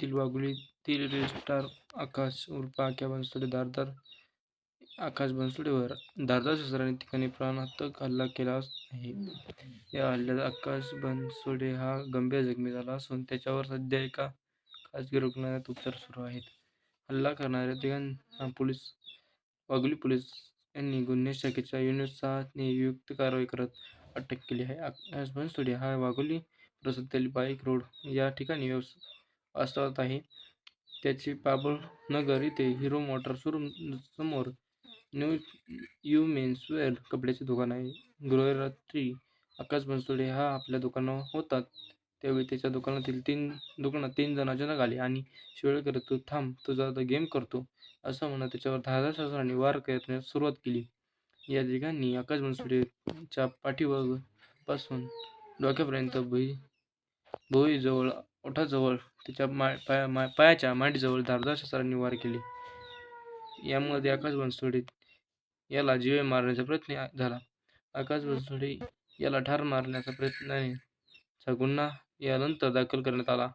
तील वाघोलीतील रेस्टार स्टार आकाश उर्फ आख्या बनसोडे धारदार आकाश बनसोडेवर धारदार शस्त्राने ठिकाणी प्राणघातक हल्ला केला आहे. या हल्ल्यात आकाश बनसोडे हा गंभीर जखमी झाला असून त्याच्यावर सध्या एका खाजगी रुग्णालयात उपचार सुरू आहेत. हल्ला करणाऱ्या तिघांना पोलीस वाघोली पोलीस यांनी गुन्हे शाखेच्या युनिट सहाने युक्त कारवाई करत अटक केली आहे. आकाश बनसोडे हा वाघोली परिसरातील बाईक रोड या ठिकाणी व्यवस वास्तवात आहे. त्याची बाबळनगर येथे हिरो मोटर शोरूम समोर न्यू यू मेन्सवेअर कपड्याचे दुकान आहे. गृह रात्री आकाश बनसोडे हा आपल्या दुकानावर होता. त्यावेळी त्याच्या दुकानातील तीन दुकानात तीन जण अचानक आले आणि शिवाय करत तू थांब तुझा आता गेम करतो. असं म्हणत त्याच्यावर धारदार शस्त्राने वार करण्यास सुरुवात केली. या तिघांनी आकाश बनसोडेच्या पाठीवर पासून डोक्यापर्यंत भुई भुईजवळ ओठाजवळ त्याच्या मा पाया मा पायाच्या मांडीजवळ धारदार शस्त्रांनी वार केले. यामध्ये आकाश बनसोडे याला जीवे मारण्याचा प्रयत्न झाला. आकाश बनसोडे याला ठार मारण्याचा प्रयत्नाने गुन्हा यानंतर दाखल करण्यात आला.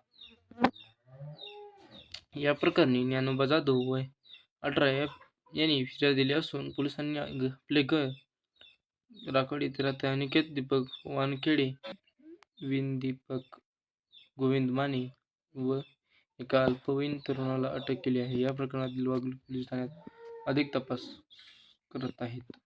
या प्रकरणी ज्ञानोबा जाधव वय अठरा यांनी फिर्याद दिली असून पोलिसांनी आपले घर राखडी येथे राहते अनिकेत दीपक वानखेडे विन दीपक गोविंद माने व एका अल्पवयीन तरुणाला अटक केली आहे. या प्रकरणातील वागणूक पोलीस ठाण्यात अधिक तपास करत आहेत.